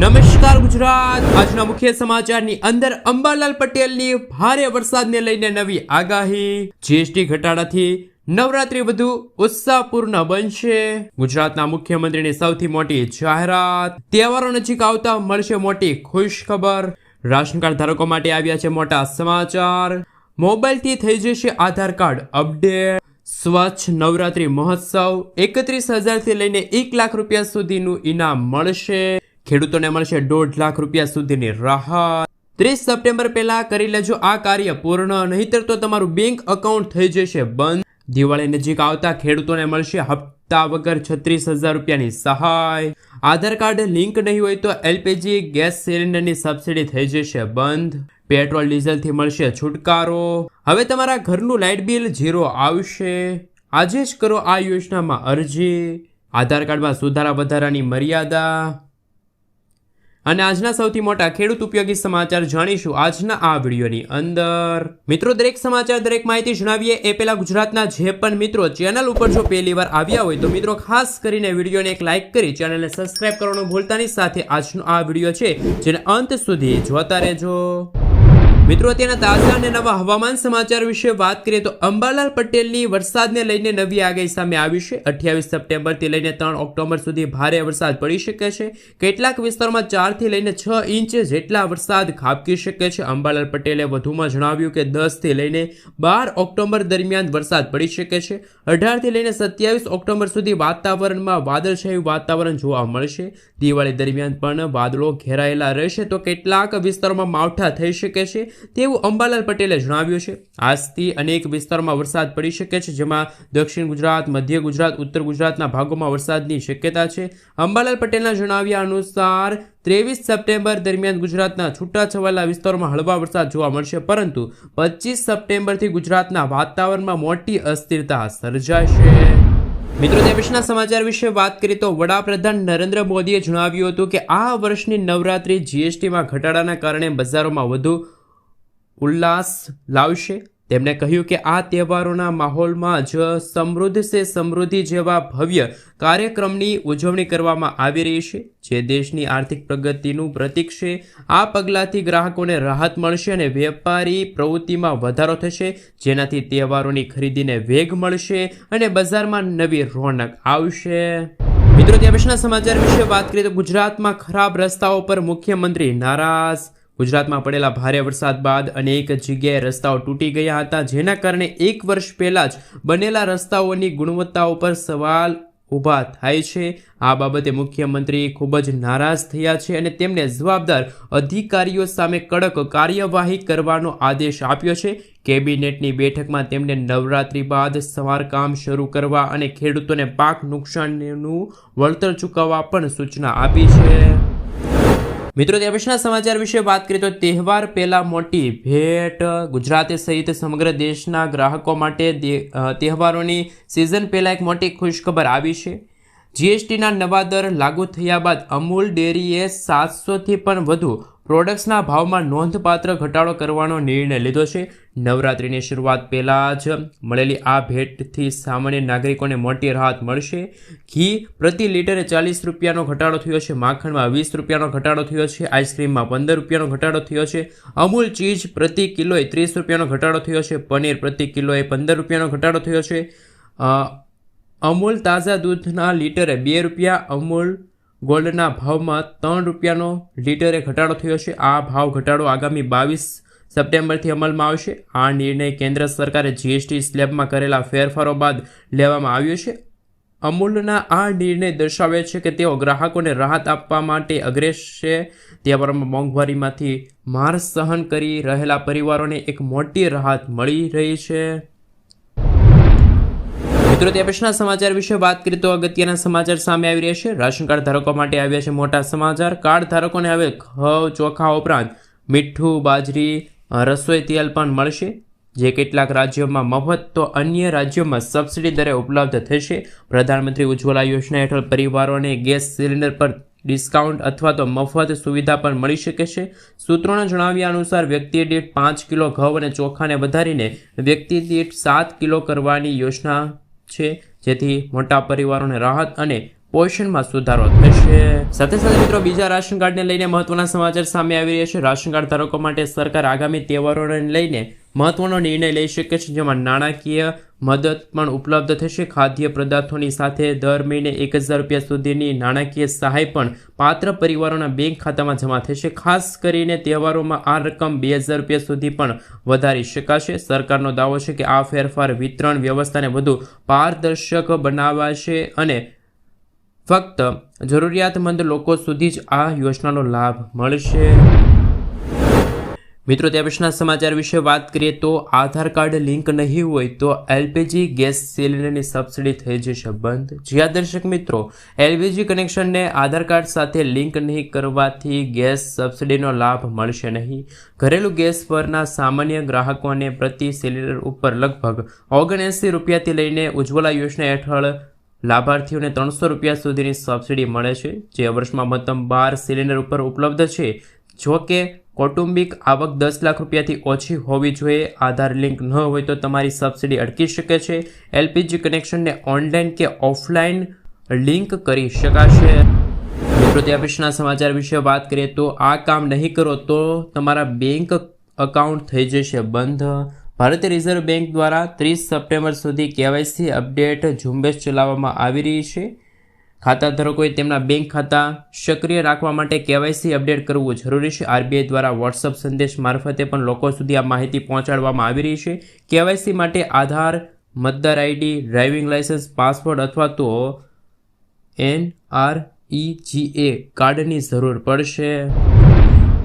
નમસ્કાર ગુજરાત. આજના મુખ્ય સમાચારની અંદર અંબાલાલ પટેલની ભારે વરસાદને લઈને નવી આગાહી. જીએસટી ઘટાડાથી નવરાત્રી વધુ ઉત્સાહપૂર્ણ બનશે. ગુજરાતના મુખ્યમંત્રીની સૌથી મોટી જાહેરાત, તહેવારો નજીક આવતા મળશે મોટી ખુશ ખબર રાશન કાર્ડ ધારકો માટે આવ્યા છે મોટા સમાચાર. મોબાઈલથી થઈ જશે આધાર કાર્ડ અપડેટ. સ્વચ્છ નવરાત્રી મહોત્સવ એકત્રીસ હજારથી લઈને એક લાખ રૂપિયા સુધીનું ઇનામ મળશે. ખેડૂતોને મળશે દોઢ લાખ રૂપિયા સુધીની રાહત. ત્રીસ સપ્ટેમ્બર પહેલા કરી લેજો આ કાર્ય પૂર્ણ, નહીતર તો તમારું બેંક એકાઉન્ટ થઈ જશે બંધ. દિવાળી નજીક આવતા ખેડૂતોને મળશે હપ્તા વગર છત્રીસ હજાર રૂપિયાની સહાય. આધાર કાર્ડ લિંક નહીં હોય તો એલપીજી ગેસ સિલિન્ડરની સબસિડી થઈ જશે બંધ. પેટ્રોલ, ડીઝલથી મળશે છુટકારો. હવે તમારા ઘરનું લાઇટ બિલ ઝીરો આવશે. આજે જ કરો આ યોજનામાં અરજી. આધાર કાર્ડમાં સુધારા વધારાની મર્યાદા. અને આજના સૌથી મોટા ખેડૂત ઉપયોગી સમાચાર જાણીશું આજના આ વિડીયોની અંદર. મિત્રો, દરેક સમાચાર, દરેક માહિતી જણાવીએ એ પહેલા ગુજરાતના જે પણ મિત્રો ચેનલ ઉપર જો પહેલી વાર આવ્યા હોય તો મિત્રો, ખાસ કરીને વિડીયોને એક લાઇક કરી ચેનલને સબસ્ક્રાઇબ કરવાનું ભૂલતાની સાથે આજનો આ વીડિયો છે, જેને અંત સુધી જોતા રહેજો. મિત્રો, અત્યારના તાજા અને નવા હવામાન સમાચાર વિશે વાત કરીએ તો અંબાલાલ પટેલની વરસાદને લઈને નવી આગાહી સામે આવી છે. અઠ્યાવીસ સપ્ટેમ્બરથી લઈને ત્રણ ઓક્ટોબર સુધી ભારે વરસાદ પડી શકે છે. કેટલાક વિસ્તારોમાં ચારથી લઈને છ ઇંચ જેટલા વરસાદ ખાબકી શકે છે. અંબાલાલ પટેલે વધુમાં જણાવ્યું કે દસથી લઈને બાર ઓક્ટોબર દરમિયાન વરસાદ પડી શકે છે. અઢારથી લઈને સત્યાવીસ ઓક્ટોબર સુધી વાતાવરણમાં વાદળછાયું વાતાવરણ જોવા મળશે. દિવાળી દરમિયાન પણ વાદળો ઘેરાયેલા રહેશે તો કેટલાક વિસ્તારોમાં માવઠા થઈ શકે છે. તેવું અંબાલાલ પટેલે જણાવ્યું છે. આજથી અનેક વિસ્તારોમાં વરસાદ પડી શકે છે, જેમાં દક્ષિણ ગુજરાત, મધ્ય ગુજરાત, ઉત્તર ગુજરાતના ભાગોમાં વરસાદની શક્યતા છે. અંબાલાલ પટેલના જણાવ્યા અનુસાર, ત્રેવીસ સપ્ટેમ્બર દરમિયાન ગુજરાતના છૂટાછવાયેલા વિસ્તારોમાં હળવા વરસાદ જોવા મળશે, પરંતુ પચીસ સપ્ટેમ્બરથી ગુજરાતના વાતાવરણમાં મોટી અસ્થિરતા સર્જાશે. મિત્રો, તે સમાચાર વિશે વાત કરીએ તો વડાપ્રધાન નરેન્દ્ર મોદીએ જણાવ્યું હતું કે આ વર્ષની નવરાત્રી જીએસટીમાં ઘટાડાના કારણે બજારોમાં વધુ ઉલ્લાસ લાવશે? તેમણે કહ્યું કે આ તહેવારોના માહોલમાં જ સમૃદ્ધ સે સમૃદ્ધિ જેવા ભવ્ય કાર્યક્રમની ઉજવણી કરવામાં આવી રહી છે, જે દેશની આર્થિક પ્રગતિનું પ્રતીક છે. આ પગલાંથી ગ્રાહકોને રાહત મળશે અને વેપારી પ્રવૃત્તિમાં વધારો થશે, જેનાથી તહેવારોની ખરીદીને વેગ મળશે અને બજારમાં નવી રોનક આવશે. મિત્રો, ત્યાં સમાચાર વિશે વાત કરીએ તો ગુજરાતમાં ખરાબ રસ્તાઓ પર મુખ્યમંત્રી નારાજ ગુજરાતમાં પડેલા ભારે વરસાદ બાદ અનેક જગ્યાએ રસ્તાઓ તૂટી ગયા હતા, જેના કારણે એક વર્ષ પહેલાં જ બનેલા રસ્તાઓની ગુણવત્તા ઉપર સવાલ ઊભા થાય છે. આ બાબતે મુખ્યમંત્રી ખૂબ જ નારાજ થયા છે અને તેમને જવાબદાર અધિકારીઓ સામે કડક કાર્યવાહી કરવાનો આદેશ આપ્યો છે. કેબિનેટની બેઠકમાં તેમને નવરાત્રી બાદ સવારકામ શરૂ કરવા અને ખેડૂતોને પાક નુકસાનનું વળતર ચૂકવવા પણ સૂચના આપી છે. મિત્રો, તે સમાચાર વિશે વાત કરીએ તો તહેવાર પહેલા મોટી ભેટ ગુજરાત સહિત સમગ્ર દેશના ગ્રાહકો માટે તહેવારોની સિઝન પહેલા એક મોટી ખુશખબર આવી છે. જીએસટીના નવા દર લાગુ થયા બાદ અમૂલ ડેરીએ સાતસોથી પણ વધુ પ્રોડક્ટ્સના ભાવમાં નોંધપાત્ર ઘટાડો કરવાનો નિર્ણય લીધો છે. નવરાત્રિની શરૂઆત પહેલાં જ મળેલી આ ભેટથી સામાન્ય નાગરિકોને મોટી રાહત મળશે. ઘી પ્રતિ લીટરે ચાલીસ રૂપિયાનો ઘટાડો થયો છે. માખણમાં વીસ રૂપિયાનો ઘટાડો થયો છે. આઈસ્ક્રીમમાં પંદર રૂપિયાનો ઘટાડો થયો છે. અમૂલ ચીઝ પ્રતિ કિલોએ ત્રીસ રૂપિયાનો ઘટાડો થયો છે. પનીર પ્રતિ કિલોએ પંદર રૂપિયાનો ઘટાડો થયો છે. અમૂલ તાજા દૂધના લીટરે બે રૂપિયા, અમૂલ ગોલ્ડના ભાવમાં ત્રણ રૂપિયાનો લીટરે ઘટાડો થયો છે. આ ભાવ ઘટાડો આગામી બાવીસ સપ્ટેમ્બરથી અમલમાં આવશે. આ નિર્ણય કેન્દ્ર સરકારે જીએસટી સ્લેબમાં કરેલા ફેરફારો બાદ લેવામાં આવ્યો છે. અમૂલના આ નિર્ણય દર્શાવે છે કે તેઓ ગ્રાહકોને રાહત આપવા માટે અગ્રેસ છે. તહેવારોમાં મોંઘવારીમાંથી માર સહન કરી રહેલા પરિવારોને એક મોટી રાહત મળી રહી છે. મિત્રો તે સમાચાર વિશે વાત કરીએ તો અગત્યના સમાચાર સામે આવી રહ્યા છે. રાશન કાર્ડ ધારકો માટે આવ્યા છે મોટા સમાચાર. કાર્ડ ધારકોને હવે ઘઉં, ચોખા ઉપરાંત મીઠું, બાજરી રસોઈ તેલ પણ મળશે. જે કેટલાક રાજ્યોમાં મફત તો અન્ય રાજ્યોમાં સબસિડી દરે ઉપલબ્ધ થશે. પ્રધાનમંત્રી ઉજ્જવલા યોજના હેઠળ પરિવારોને ગેસ સિલિન્ડર પર ડિસ્કાઉન્ટ અથવા તો મફત સુવિધા પણ મળી શકે છે. સૂત્રોના જણાવ્યા અનુસાર વ્યક્તિ દીઠ પાંચ કિલો ઘઉં અને ચોખાને વધારીને વ્યક્તિ દીઠ સાત કિલો કરવાની યોજના છે. જેથી મોટા પરિવારોને રાહત અને પોષણમાં સુધારો થશે. સાથે સાથે મિત્રો, બીજા રાશન કાર્ડને લઈને મહત્વના સમાચાર સામે આવી રહ્યા છે. રાશન કાર્ડ ધારકો માટે સરકાર આગામી તહેવારોને લઈને મહત્વનો નિર્ણય લઈ શકે છે, જેમાં નાણાકીય મદદ પણ ઉપલબ્ધ થશે. ખાદ્ય પદાર્થોની સાથે દર મહિને એક હજાર રૂપિયા સુધીની નાણાકીય સહાય પણ પાત્ર પરિવારોના બેંક ખાતામાં જમા થશે. ખાસ કરીને તહેવારોમાં આ રકમ બે હજાર રૂપિયા સુધી પણ વધારી શકાશે. સરકારનો દાવો છે કે આ ફેરફાર વિતરણ વ્યવસ્થાને વધુ પારદર્શક બનાવાશે અને ફક્ત જરૂરિયાતમંદ લોકો સુધી જ આ યોજનાનો લાભ મળશે. મિત્રો ત્યાં પછીના સમાચાર વિશે વાત કરીએ તો આધાર કાર્ડ લિંક નહીં હોય તો એલપીજી ગેસ સિલિન્ડરની સબસિડી થઈ જશે બંધ. જ્યાં દર્શક મિત્રો, એલપીજી કનેક્શનને આધાર કાર્ડ સાથે લિંક નહીં કરવાથી ગેસ સબસિડીનો લાભ મળશે નહીં. ઘરેલું ગેસ પરના સામાન્ય ગ્રાહકોને પ્રતિ સિલિન્ડર ઉપર લગભગ ઓગણએંસી રૂપિયાથી લઈને ઉજ્જવલા યોજના હેઠળ લાભાર્થીઓને ત્રણસો રૂપિયા સુધીની સબસિડી મળે છે. જે વર્ષમાં મહત્તમ બાર સિલિન્ડર ઉપર ઉપલબ્ધ છે. જો કે કૌટુંબિક આવક દસ લાખ રૂપિયાથી ઓછી હોવી જોઈએ. આધાર લિંક ન હોય તો તમારી સબસિડી અટકી શકે છે. એલપીજી કનેક્શનને ઓનલાઈન કે ઓફલાઈન લિંક કરી શકાશે. મિત્રો ત્યાં સમાચાર વિશે વાત કરીએ તો આ કામ નહીં કરો તો તમારા બેંક અકાઉન્ટ થઈ જશે બંધ. ભારતીય રિઝર્વ બેંક દ્વારા ત્રીસ સપ્ટેમ્બર સુધી કેવાયસી અપડેટ ઝુંબેશ ચલાવવામાં આવી રહી છે. ખાતા ધારકોએ તેમના બેંક ખાતા સક્રિય રાખવા માટે કેવાયસી અપડેટ કરવું જરૂરી છે. આરબીઆઈ દ્વારા વોટ્સઅપ સંદેશ મારફતે પણ લોકો સુધી આ માહિતી પહોંચાડવામાં આવી રહી છે. કેવાયસી માટે આધાર, મતદાર આઈડી, ડ્રાઇવિંગ લાઇસન્સ પાસપોર્ટ અથવા તો એન આર એ કાર્ડની જરૂર પડશે.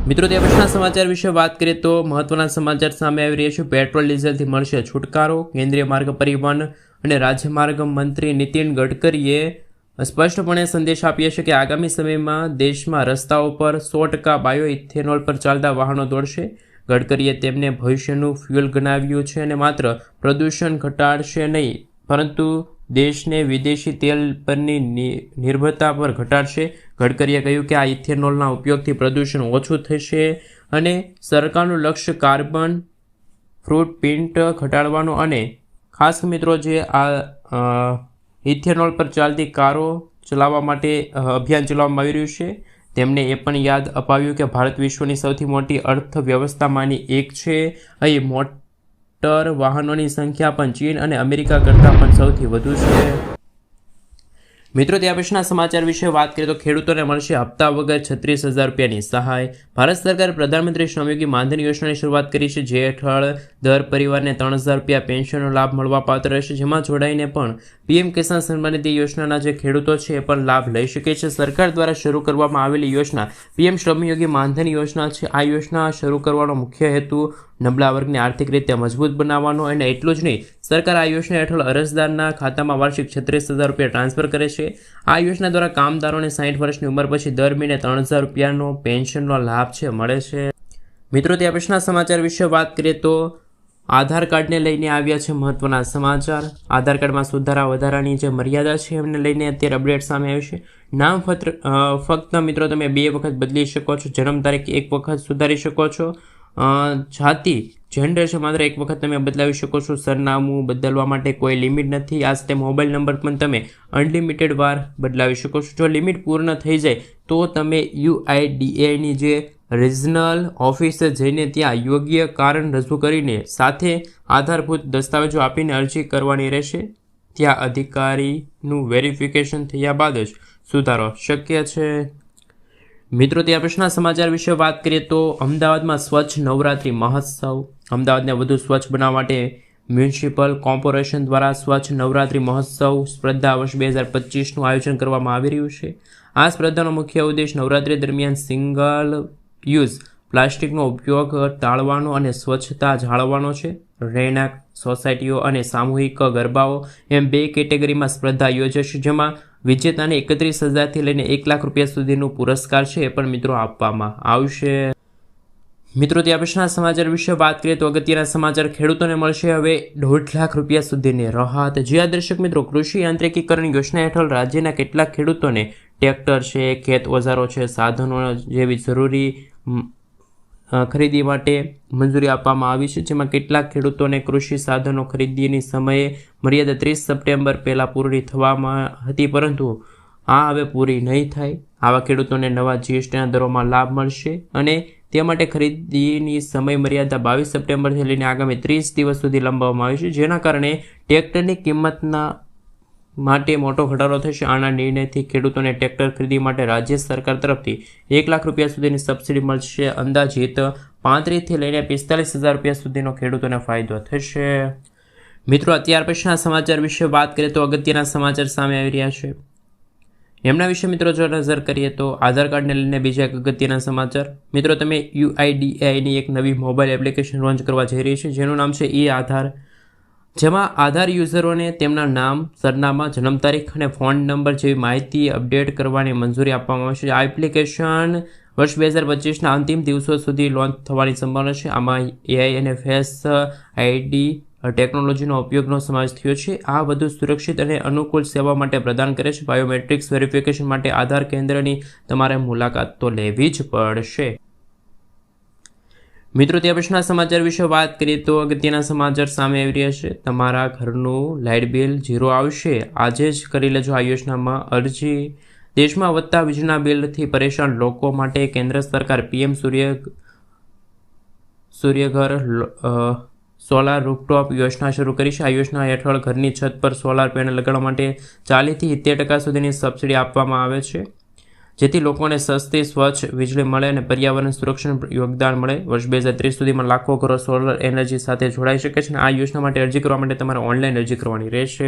મિત્રો, તે પછીના સમાચાર વિશે વાત કરીએ તો મહત્વના સમાચાર સામે આવી રહ્યા છે. પેટ્રોલ, ડીઝલથી મળશે છુટકારો. કેન્દ્રીય માર્ગ પરિવહન અને રાજ્યમાર્ગ મંત્રી નીતિન ગડકરીએ સ્પષ્ટપણે સંદેશ આપીએ છે કે આગામી સમયમાં દેશમાં રસ્તાઓ પર સો ટકા બાયો ઇથેનોલ પર ચાલતા વાહનો દોડશે. ગડકરીએ તેમને ભવિષ્યનું ફ્યુઅલ ગણાવ્યું છે અને માત્ર પ્રદૂષણ ઘટાડશે નહીં, પરંતુ દેશને વિદેશી તેલ પરની નિર્ભરતા પર ઘટાડશે. ગડકરીએ કહ્યું કે આ ઇથેનોલના ઉપયોગથી પ્રદૂષણ ઓછું થશે અને સરકારનું લક્ષ્ય કાર્બન ફ્રૂટ પ્રિન્ટ ઘટાડવાનું અને ખાસ મિત્રો જે આ ઇથેનોલ પર ચાલતી કારો ચલાવવા માટે અભિયાન ચલાવવામાં આવી રહ્યું છે. તેમણે એ પણ યાદ અપાવ્યું કે ભારત વિશ્વની સૌથી મોટી અર્થવ્યવસ્થામાંની એક છે. અહીં મોટર વાહનોની સંખ્યા પણ ચીન અને અમેરિકા કરતાં પણ સૌથી વધુ છે. મિત્રો ત્યાં પછીના સમાચાર વિશે વાત કરીએ તો ખેડૂતોને મળશે હપ્તા વગર છત્રીસ હજાર રૂપિયાની સહાય. ભારત સરકારે પ્રધાનમંત્રી શ્રમયોગી માનધન યોજનાની શરૂઆત કરી છે, જે હેઠળ દર પરિવારને ત્રણ હજાર રૂપિયા પેન્શનનો લાભ મળવા પાત્ર રહેશે. જેમાં જોડાઈને પણ પીએમ કિસાન સન્માન નિધિ યોજનાના જે ખેડૂતો છે, એ પણ લાભ લઈ શકે છે. સરકાર દ્વારા શરૂ કરવામાં આવેલી યોજના પીએમ શ્રમયોગી માનધન યોજના છે. આ યોજના શરૂ કરવાનો મુખ્ય હેતુ નબળા વર્ગને આર્થિક રીતે મજબૂત બનાવવાનો અને એટલું જ નહીં, સરકાર આ યોજના હેઠળ અરજદારના ખાતામાં વાર્ષિક છત્રીસ હજાર રૂપિયા ટ્રાન્સફર કરે છે. આ યોજના દ્વારા કામદારોને સાઠ વર્ષની ઉંમર પછી દર મહિને ત્રણ હજાર રૂપિયાનો પેન્શનનો લાભ છે, મળે છે. મિત્રો ત્યાં પછીના સમાચાર વિશે વાત કરીએ તો આધાર કાર્ડને લઈને આવ્યા છે મહત્વના સમાચાર. આધાર કાર્ડમાં સુધારા વધારાની જે મર્યાદા છે એમને લઈને અત્યારે અપડેટ સામે આવ્યું છે. નામ ફક્ત મિત્રો, તમે બે વખત બદલી શકો છો. જન્મ તારીખ એક વખત સુધારી શકો છો. જાતિ જેન્ડર છે, માત્ર એક વખત તમે બદલાવી શકો છો. સરનામું બદલવા માટે કોઈ લિમિટ નથી. આ સાથે મોબાઈલ નંબર પણ તમે અનલિમિટેડ વાર બદલાવી શકો છો. જો લિમિટ પૂર્ણ થઈ જાય, તો તમે યુઆઈડીએની જે રિજનલ ઓફિસે જઈને ત્યાં યોગ્ય કારણ રજૂ કરીને સાથે આધારભૂત દસ્તાવેજો આપીને અરજી કરવાની રહેશે. ત્યાં અધિકારીનું વેરિફિકેશન થયા બાદ જ સુધારો શક્ય છે. મિત્રો ત્યાં પ્રશ્ન સમાચાર વિશે વાત કરીએ તો અમદાવાદમાં સ્વચ્છ નવરાત્રિ મહોત્સવ. અમદાવાદને વધુ સ્વચ્છ બનાવવા માટે મ્યુનિસિપલ કોર્પોરેશન દ્વારા સ્વચ્છ નવરાત્રિ મહોત્સવ સ્પર્ધા વર્ષ બે હજાર પચીસનું આયોજન કરવામાં આવી રહ્યું છે. આ સ્પર્ધાનો મુખ્ય ઉદ્દેશ નવરાત્રિ દરમિયાન સિંગલ યુઝ પ્લાસ્ટિકનો ઉપયોગ ટાળવાનો અને સ્વચ્છતા જાળવવાનો છે. રહેણાંક, સોસાયટીઓ અને સામૂહિક ગરબાઓ એમ બે કેટેગરીમાં સ્પર્ધા યોજાશે, જેમાં વિજેતાને એકત્રીસ હજારથી લઈને એક લાખ રૂપિયા સુધીનું પુરસ્કાર છે એ પણ મિત્રો આપવામાં આવશે. મિત્રો ત્યાં પછીના સમાચાર વિશે વાત કરીએ તો અગત્યના સમાચાર ખેડૂતોને મળશે. હવે દોઢ લાખ રૂપિયા સુધીની રાહત. જે દર્શક મિત્રો, કૃષિ યાંત્રિકીકરણ યોજના હેઠળ રાજ્યના કેટલાક ખેડૂતોને ટ્રેક્ટર છે, ખેત ઓજારો છે, સાધનો જેવી જરૂરી ખરીદી માટે મંજૂરી આપવામાં આવી છે. જેમાં કેટલાક ખેડૂતોને કૃષિ સાધનો ખરીદીની સમયે મર્યાદા ત્રીસ સપ્ટેમ્બર પહેલાં પૂરી થવામાં હતી, પરંતુ આ હવે પૂરી નહીં થાય. આવા ખેડૂતોને નવા જીએસટીના દરોમાં લાભ મળશે અને તે માટે ખરીદીની સમય મર્યાદા બાવીસ સપ્ટેમ્બરથી લઈને આગામી ત્રીસ દિવસ સુધી લંબાવવામાં આવી છે. જેના કારણે ટ્રેક્ટરની કિંમતના માટે મોટો ઘટાડો થશે. આના નિર્ણયથી ખેડૂતોને ટ્રેક્ટર ખરીદી માટે રાજ્ય સરકાર તરફથી એક લાખ રૂપિયા સુધીની સબસિડી મળશે. અંદાજિત પાંત્રીસથી લઈને પિસ્તાલીસ હજાર રૂપિયા સુધીનો ખેડૂતોને ફાયદો થશે. મિત્રો, અત્યાર પછીના સમાચાર વિશે વાત કરીએ તો અગત્યના સમાચાર સામે આવી રહ્યા છે. એમના વિશે મિત્રો જો નજર કરીએ તો આધાર કાર્ડને લઈને બીજા એક અગત્યના સમાચાર. મિત્રો, તમે યુઆઈડીએઆઈની એક નવી મોબાઈલ એપ્લિકેશન લોન્ચ કરવા જઈ રહી છે. જેનું નામ છે ઈ આધાર. જેમાં આધાર યુઝરોને તેમના નામ, સરનામા, જન્મ તારીખ અને ફોન નંબર જેવી માહિતી અપડેટ કરવાની મંજૂરી આપવામાં આવશે. આ એપ્લિકેશન વર્ષ બે હજાર પચીસના અંતિમ દિવસો સુધી લોન્ચ થવાની સંભાવના છે. આમાં એઆઈ અને ફેસ આઈડી ટેકનોલોજીનો ઉપયોગનો સમાવેશ થયો છે. આ વધુ સુરક્ષિત અને અનુકૂળ સેવા માટે પ્રદાન કરે છે. બાયોમેટ્રિક્સ વેરિફિકેશન માટે આધાર કેન્દ્રની તમારે મુલાકાત તો લેવી જ પડશે. મિત્રો ત્યાં પછીના સમાચાર વિશે વાત કરીએ તો અગત્યના સમાચાર સામે આવી રહ્યા છે. તમારા ઘરનું લાઇટ બિલ ઝીરો આવશે. આજે જ કરી લેજો આ યોજનામાં અરજી. દેશમાં વધતા વીજળીના બિલથી પરેશાન લોકો માટે કેન્દ્ર સરકાર PM Surya Suryaghar solar rooftop યોજના શરૂ કરી છે. આ યોજના હેઠળ ઘરની છત પર સોલાર પેનલ લગાડવા માટે ચાલીસથી સિત્તેર ટકા સુધીની સબસિડી આપવામાં આવે છે. જેથી લોકોને સસ્તી, સ્વચ્છ વીજળી મળે અને પર્યાવરણ સુરક્ષણ યોગદાન મળે. વર્ષ બે હજાર ત્રીસ સુધીમાં લાખો ઘરો સોલર એનર્જી સાથે જોડાઈ શકે છે અને આ યોજના માટે અરજી કરવા માટે તમારે ઓનલાઈન અરજી કરવાની રહેશે.